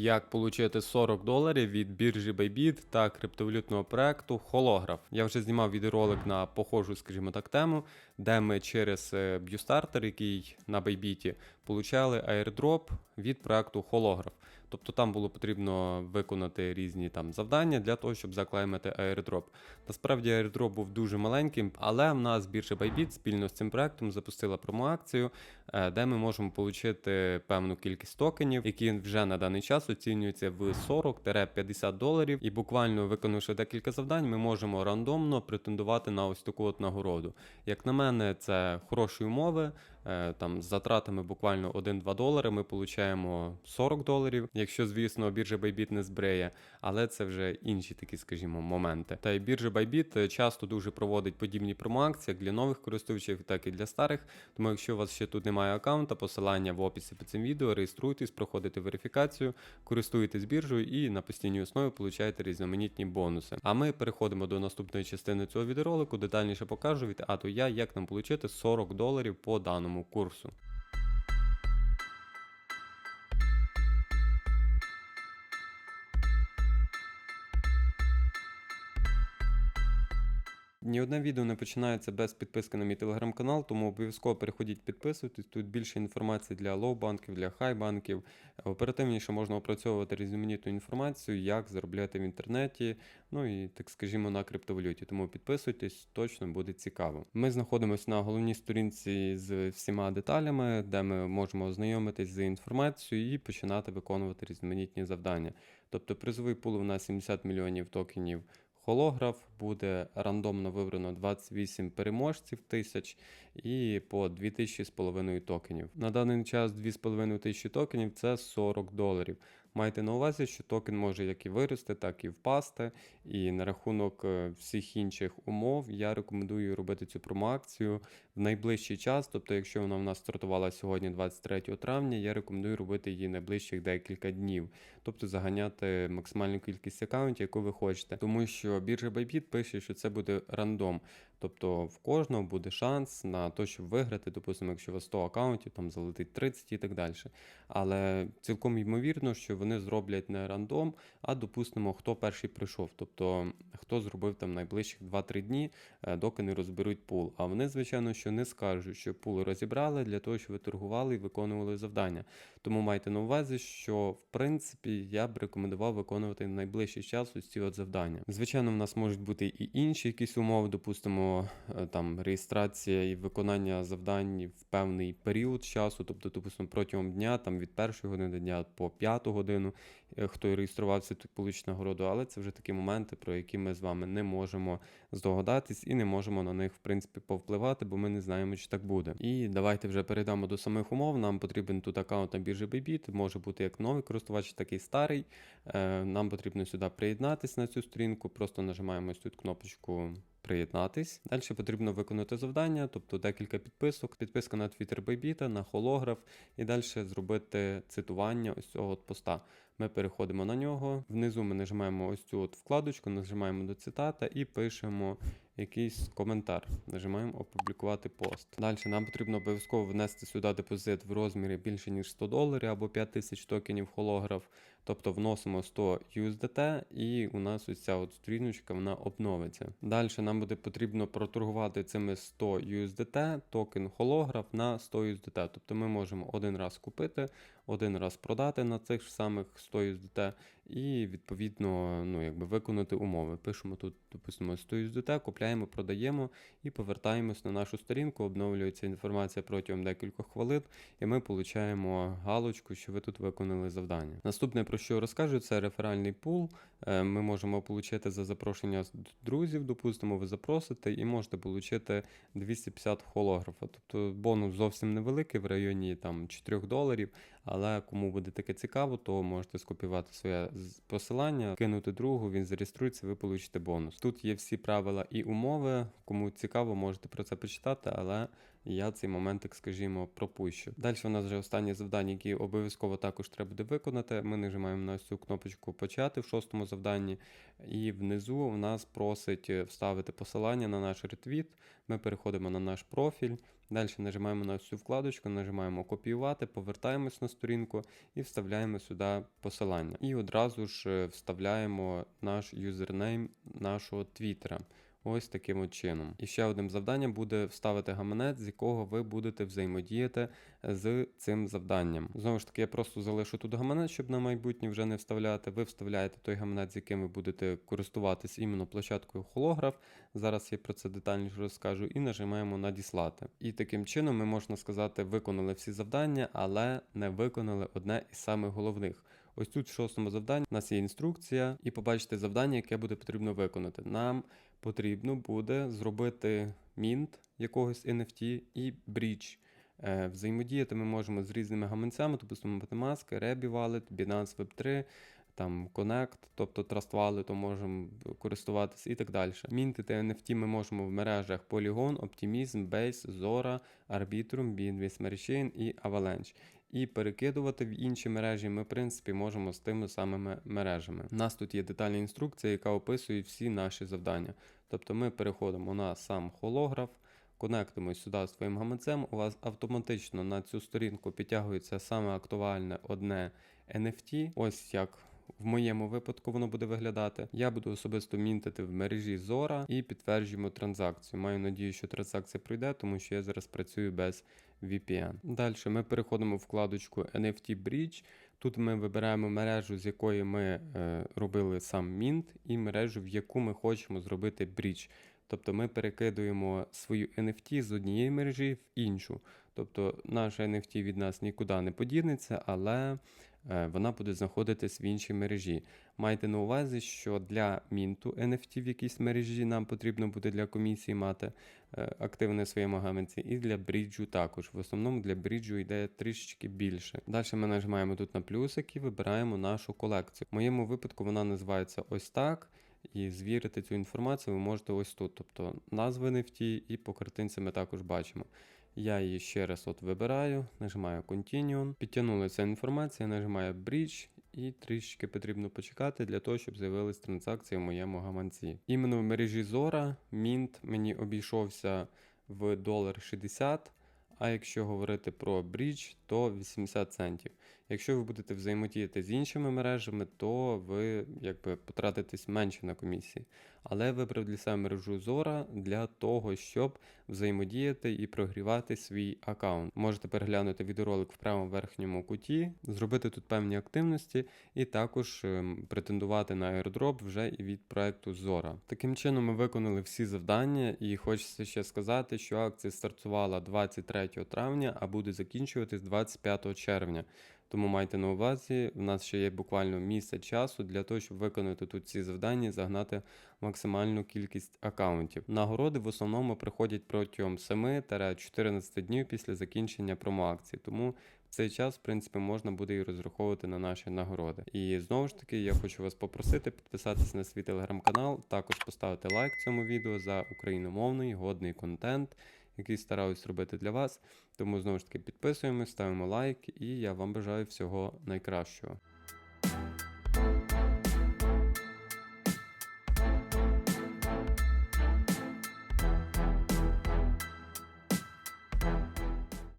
Як отримати 40 доларів від біржі Bybit та криптовалютного проекту Holograph. Я вже знімав відеоролик на похожу, скажімо так, тему, де ми через б'юстартер, який на Bybit, получали airdrop від проекту Holograph. Тобто там було потрібно виконати різні там завдання для того, щоб заклеймити airdrop. Насправді airdrop був дуже маленьким, але в нас біржа Bybit спільно з цим проектом запустила промоакцію, е, де ми можемо отримати певну кількість токенів, які вже на даний час оцінюються в 40-50 доларів. І буквально виконавши декілька завдань, ми можемо рандомно претендувати на ось таку от нагороду. Як на мене, це хороші умови. Е, Там з затратами буквально 1-2 долари ми получаємо 40 доларів, якщо, звісно, біржа Bybit не збриє, але це вже інші такі, скажімо, моменти. Та й біржа Bybit е, часто дуже проводить подібні промоакції як для нових користувачів, так і для старих. Тому, якщо у вас ще тут немає аккаунта, посилання в описі під цим відео, реєструйтесь, проходите верифікацію, користуєтесь біржею і на постійній основі получаєте різноманітні бонуси. А ми переходимо до наступної частини цього відеоролику, детальніше покажу від А до Я, як нам отримати 40 доларів по даному курсу. Ні одне відео не починається без підписки на мій телеграм-канал, тому обов'язково переходіть, підписуйтесь. Тут більше інформації для лоу-банків, для хай-банків. Оперативніше можна опрацьовувати різноманітну інформацію, як заробляти в інтернеті, ну і так скажімо на криптовалюті. Тому підписуйтесь, точно буде цікаво. Ми знаходимося на головній сторінці з всіма деталями, де ми можемо ознайомитись з інформацією і починати виконувати різноманітні завдання. Тобто призовий пул у нас 70 мільйонів токенів. Холограф буде рандомно вибрано 28 переможців тисяч і по 2000 з половиною токенів. На даний час 2500 токенів це 40 доларів. Майте на увазі, що токен може як і вирости, так і впасти. І на рахунок е, всіх інших умов я рекомендую робити цю промоакцію найближчий час. Тобто, якщо вона в нас стартувала сьогодні, 23 травня, я рекомендую робити її найближчих декілька днів. Тобто заганяти максимальну кількість аккаунтів, яку ви хочете. Тому що біржа Bybit пише, що це буде рандом. Тобто в кожного буде шанс на те, щоб виграти, допустимо, якщо у вас 100 аккаунтів, там залетить 30 і так далі. Але цілком ймовірно, що вони зроблять не рандом, а допустимо, хто перший прийшов. Тобто хто зробив там найближчих 2-3 дні, е, доки не розберуть пул. А вони, звичайно, що не скажуть, що пул розібрали для того, щоб ви торгували і виконували завдання. Тому майте на увазі, що в принципі я б рекомендував виконувати найближчий час ось ці от завдання. Звичайно, в нас можуть бути і інші якісь умови, допустимо, е, там реєстрація і виконання завдань в певний період часу, тобто, допустимо, протягом дня, там від першої години дня по п'яту годину, е, хто реєструвався, той получить нагороду. Але це вже такі моменти, про які ми з вами не можемо здогадатись і не можемо на них в принципі повпливати, бо ми не знаємо, чи так буде. І давайте вже перейдемо до самих умов. Нам потрібен тут аккаунт на біржі Bybit, може бути як новий користувач, так і старий. Е, Нам потрібно сюди приєднатися на цю сторінку, просто нажимаємо ось тут кнопочку. Приєднатись. Далі потрібно виконати завдання, тобто декілька підписок, підписка на Twitter Bybit, на холограф, і далі зробити цитування ось цього от поста. Ми переходимо на нього. Внизу ми нажимаємо ось цю от вкладочку, нажимаємо до цитата і пишемо якийсь коментар. Нажимаємо опублікувати пост. Далі нам потрібно обов'язково внести сюди депозит в розмірі більше ніж 100 доларів або 5000 токенів холограф. Тобто вносимо 100 USDT і у нас ось ця от стріночка вона обновиться. Далі нам буде потрібно проторгувати цими 100 USDT токен холограф на 100 USDT. Тобто ми можемо один раз купити, один раз продати на цих ж самих 100 USDT і відповідно ну, якби виконати умови. Пишемо тут, допустимо, 100 USDT, купляємо, продаємо і повертаємось на нашу сторінку, обновлюється інформація протягом декількох хвилин, і ми отримуємо галочку, що ви тут виконали завдання. Наступне, про що розкажу, це реферальний пул. Е, Ми можемо отримати за запрошення друзів, допустимо, ви запросите і можете отримати 250 холографа. Тобто бонус зовсім невеликий в районі там 4 доларів. Але кому буде таке цікаво, то можете скопіювати своє посилання, кинути другу, він зареєструється, ви получите бонус. Тут є всі правила і умови. Кому цікаво, можете про це почитати, але я цей моментик, скажімо, пропущу. Далі у нас вже останні завдання, які обов'язково також треба буде виконати. Ми нажимаємо на цю кнопочку почати в шостому завданні, і внизу в нас просить е, вставити посилання на наш ретвіт. Ми переходимо на наш профіль. Далі нажимаємо на цю вкладочку, нажимаємо копіювати, повертаємось на сторінку і вставляємо сюди посилання. І одразу ж е, вставляємо наш юзернейм нашого твіттера. Ось таким от чином. І ще одним завданням буде вставити гаманець, з якого ви будете взаємодіяти з цим завданням. Знову ж таки, я просто залишу тут гаманець, щоб на майбутнє вже не вставляти. Ви вставляєте той гаманець, з яким ви будете користуватись іменно площадкою Холограф. Зараз я про це детальніше розкажу, і нажимаємо надіслати. І таким чином ми можна сказати, виконали всі завдання, але не виконали одне із самих головних. Ось тут в шостому завданні у нас є інструкція, і побачите завдання, яке буде потрібно виконати. Нам потрібно буде зробити мінт якогось NFT і брідж. Е, Взаємодіяти ми можемо з різними гаманцями, тобто MetaMask, Rebby Wallet, Binance Web3, там Connect, тобто Trust Wallet можемо користуватися і так далі. Мінтити NFT ми можемо в мережах Polygon, Optimism, Base, Zora, Arbitrum, BNB Smart Chain і Avalanche. І перекидувати в інші мережі ми, в принципі, можемо з тими самими мережами. У нас тут є детальна інструкція, яка описує всі наші завдання. Тобто ми переходимо на сам холограф, конектимось сюди з твоїм гаманцем, у вас автоматично на цю сторінку підтягується саме актуальне одне NFT. Ось як в моєму випадку воно буде виглядати. Я буду особисто мінтити в мережі Zora і підтверджуємо транзакцію. Маю надію, що транзакція пройде, тому що я зараз працюю без VPN. Далі ми переходимо в вкладочку NFT Bridge. Тут ми вибираємо мережу, з якої ми е, робили сам мінт, і мережу, в яку ми хочемо зробити брідж. Тобто ми перекидуємо свою NFT з однієї мережі в іншу. Тобто наша NFT від нас нікуди не подінеться, але вона буде знаходитись в іншій мережі. Майте на увазі, що для мінту NFT в якійсь мережі нам потрібно буде для комісії мати е, активне в своєму і для бріджу також. В основному для бріджу йде трішечки більше. Далі ми нажимаємо тут на плюсик і вибираємо нашу колекцію. В моєму випадку вона називається ось так. І звірити цю інформацію ви можете ось тут. Тобто назви NFT і по картинці ми також бачимо. Я її ще раз от вибираю, нажимаю Continue, підтягнулася інформація, нажимаю Bridge і трішки потрібно почекати для того, щоб з'явились транзакції в моєму гаманці. Іменно в мережі Zora Mint мені обійшовся в $60, а якщо говорити про Bridge, то 80 центів. Якщо ви будете взаємодіяти з іншими мережами, то ви якби потратитесь менше на комісії. Але вибрав для себе мережу Zora для того, щоб взаємодіяти і прогрівати свій аккаунт. Можете переглянути відеоролик в правому верхньому куті, зробити тут певні активності і також ем, претендувати на airdrop вже і від проекту Zora. Таким чином ми виконали всі завдання, і хочеться ще сказати, що акція стартувала 23 травня, а буде закінчуватись 25 червня. Тому майте на увазі, в нас ще є буквально місяць часу для того, щоб виконати тут ці завдання, і загнати максимальну кількість акаунтів. Нагороди в основному приходять протягом 7-14 днів після закінчення промоакції. Тому в цей час, в принципі, можна буде і розраховувати на наші нагороди. І знову ж таки, я хочу вас попросити підписатися на свій телеграм-канал, також поставити лайк цьому відео за україномовний годний контент який стараюсь робити для вас. Тому знову ж таки підписуємось, ставимо лайк, і я вам бажаю всього найкращого.